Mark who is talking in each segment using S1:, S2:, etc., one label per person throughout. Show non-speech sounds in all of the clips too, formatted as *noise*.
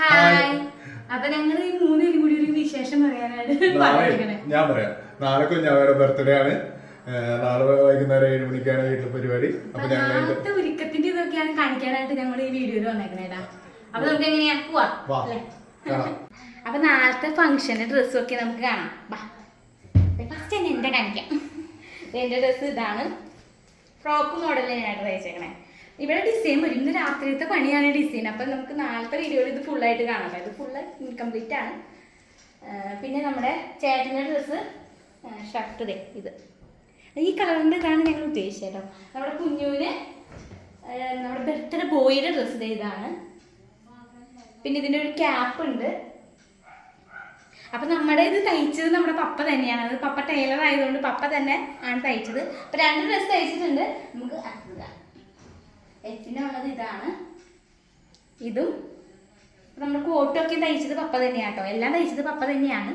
S1: Hi അപ്പൊ ഞങ്ങൾ ഈ മൂന്നുപേരും കൂടി ഒരു വിശേഷം പറയാനാണ്
S2: ഞാൻ പറയാം. നാളെ കുഞ്ഞാവയുടെ ബർത്ത്ഡേ ആണ്. നാളെ വൈകുന്നേരം ഏഴ് മണിക്കാണ് വീട്ടിലെ പരിപാടി. അപ്പൊ ഞങ്ങൾ
S1: ഒരുക്കത്തിന്റെ ഇതൊക്കെയാണ് കാണിക്കാനായിട്ട് ഞങ്ങൾ ഈ വീഡിയോയിൽ വന്നേക്കണേടാ അപ്പൊ നമുക്ക് എങ്ങനെയാ? പോവാ. *laughs* അപ്പൊ നാളത്തെ ഫംഗ്ഷന്റെ ഡ്രസ്സും ഒക്കെ നമുക്ക് കാണാം. ഫസ്റ്റ് തന്നെ എന്റെ കാണിക്കാം. എന്റെ ഡ്രസ്സ് ഇതാണ്. ഫ്രോക്ക് മോഡൽ ഞാനായിട്ട് തയ്ച്ചേക്കണേ. ഇവിടെ ഡിസൈൻ വരും ഇന്ന് രാത്രിയത്തെ പണിയാണ് ഡിസൈൻ അപ്പം നമുക്ക് നാളത്തെ വീഡിയോയിൽ ഇത് ഫുള്ളായിട്ട് കാണാം. ഇത് ഫുള്ള് ഇൻകംപ്ലീറ്റ് ആണ്. പിന്നെ നമ്മുടെ ചേട്ടന്റെ ഡ്രസ്സ് ഷർട്ട് ദേ ഇത്. ഈ കളറിന്റെ ഇതാണ് ഞങ്ങൾ ഉദ്ദേശിച്ചത് കേട്ടോ നമ്മുടെ കുഞ്ഞുവിന് നമ്മുടെ ബർത്ത്ഡേ ബോയിയുടെ ഡ്രസ്സ് ദേ ഇതാണ്. പിന്നെ ഇതിന്റെ ഒരു ക്യാപ്പ് ഉണ്ട്. അപ്പം നമ്മുടെ ഇത് തയ്ച്ചത് നമ്മുടെ പപ്പ തന്നെയാണ്. അത് പപ്പ ടൈലർ ആയതുകൊണ്ട് പപ്പ തന്നെ ആണ് തയ്ച്ചത്. അപ്പം രണ്ട് ഡ്രസ്സ് തയ്ച്ചിട്ടുണ്ട്. നമുക്ക്. ഉള്ളത് ഇതാണ്. ഇതും നമ്മൾ കോട്ടൊക്കെ തയ്ച്ചത് പപ്പ തന്നെയാണ് കേട്ടോ എല്ലാം തയ്ച്ചത് പപ്പ തന്നെയാണ്.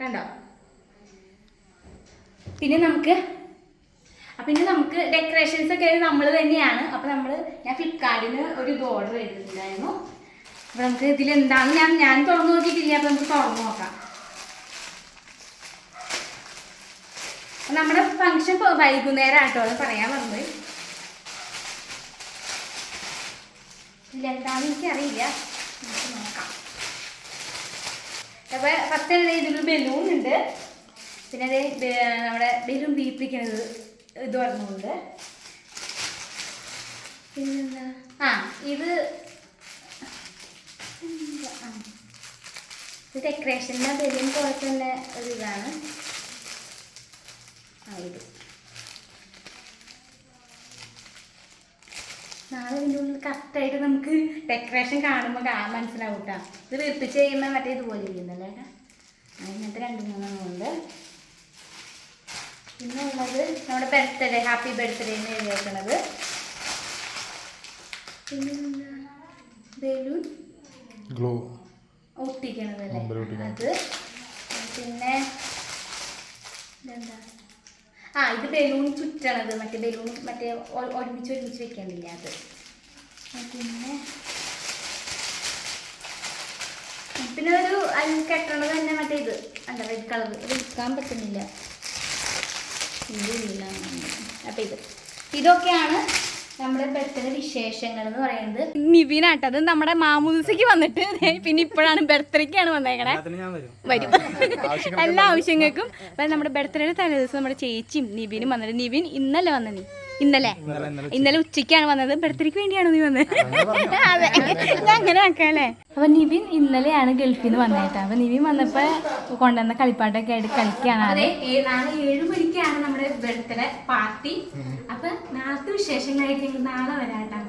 S1: കണ്ടോ? പിന്നെ നമുക്ക് പിന്നെ നമുക്ക് ഡെക്കറേഷൻസ് ഒക്കെ നമ്മൾ തന്നെയാണ്. അപ്പൊ നമ്മൾ ഞാൻ ഫ്ലിപ്കാർട്ടിന് ഒരു ഇത് ഓർഡർ ചെയ്തിട്ടുണ്ടായിരുന്നു. അപ്പൊ നമുക്ക് ഇതിൽ എന്താണ് ഞാൻ ഞാൻ തുറന്നു നോക്കിയിട്ടില്ല. അപ്പൊ നമുക്ക് തുറന്നു നോക്കാം. നമ്മുടെ ഫംഗ്ഷൻ വൈകുന്നേരം ആട്ടോ പറയാൻ വന്നത്. ഇല്ല എന്താണെന്ന് എനിക്കറിയില്ല. നമുക്ക് നോക്കാം. അപ്പൊ ഫസ്റ്റ് ഇതിലൊരു ബലൂൺ ഉണ്ട്. പിന്നെ അതേ നമ്മുടെ ബലൂൺ ദീപിക്കുന്നത് ഇത് പറഞ്ഞുകൊണ്ട്. പിന്നെന്താ? ആ ഇത്. ഇത് ഡെക്കറേഷന്റെ ബലൂൺ പോലെ തന്നെ ഒരു ഇതാണ്. ആ ഇത്. നാളെ ഇതിന്റെ ഉള്ളിൽ കറക്റ്റായിട്ട് നമുക്ക് ഡെക്കറേഷൻ കാണുമ്പോൾ മനസ്സിലാവും കേട്ടോ ഇത് വെപ്പിച്ച് കഴിയുമ്പോൾ മറ്റേ ഇതുപോലെ ഇരിക്കുന്നല്ലേ അങ്ങനത്തെ അതിനകത്ത് രണ്ട് മൂന്നെണ്ണം ഉണ്ട്. പിന്നെ ഉള്ളത് നമ്മുടെ ബർത്ത്ഡേ ഹാപ്പി ബർത്ത്ഡേ എന്ന് എഴുതിയേക്കണത്. പിന്നെ ബലൂൺ.
S2: ഗ്ലോ ഒട്ടിക്കണത് അല്ലേ.
S1: അത്. പിന്നെ ഇതെന്താ? ആ ഇത് ബലൂൺ ചുറ്റണത് മറ്റേ ബലൂൺ മറ്റേ ഒരുമിച്ച് ഒരുമിച്ച് വെക്കണ്ടില്ല അത്? പിന്നെ? പിന്നെ ഒരു അതിൽ കെട്ടണത് തന്നെ മറ്റേ ഇത് അല്ല റെഡ് കളർ വിൽക്കാൻ പറ്റുന്നില്ല. അപ്പം ഇത്. ഇതൊക്കെയാണ് നമ്മുടെ ബർത്ത്ഡേ വിശേഷങ്ങൾ എന്ന് പറയുന്നത് നമ്മുടെ മാമൂസയ്ക്ക് വന്നിട്ട്. പിന്നെ ഇപ്പോഴാണ് ബർത്ത്ഡേക്കാണ് വന്നേക്കണേ.
S3: ഞാൻ വരും.
S1: വരും. എല്ലാ ആവശ്യങ്ങൾക്കും. അപ്പൊ നമ്മുടെ ബർത്ത്ഡേയുടെ തലേ ദിവസം നമ്മുടെ ചേച്ചിയും നിവിനും വന്നത് നിവിൻ ഇന്നലെ വന്ന നീ? ഇന്നലെ. ഇന്നലെ ഉച്ചയ്ക്കാണ് വന്നത്. ബർത്ത്ഡേക്ക് വേണ്ടിയാണോ നീ വന്നത് അതെ. അങ്ങനെ ആക്കാല്ലേ അപ്പൊ നിവിൻ ഇന്നലെയാണ് ഗൾഫിൽ നിന്ന് വന്നേട്ടാ അപ്പൊ നിവിൻ വന്നപ്പോ കൊണ്ടുവന്ന കളിപ്പാട്ടൊക്കെ ആയിട്ട് കളിക്കാണ് അതെ നാളെ ഏഴു മണിക്കാണ് നമ്മുടെ ബർത്ത്ഡേ പാർട്ടി. അപ്പൊ നാളത്തെ വിശേഷങ്ങളായിട്ട് നാളെ വരാട്ടാ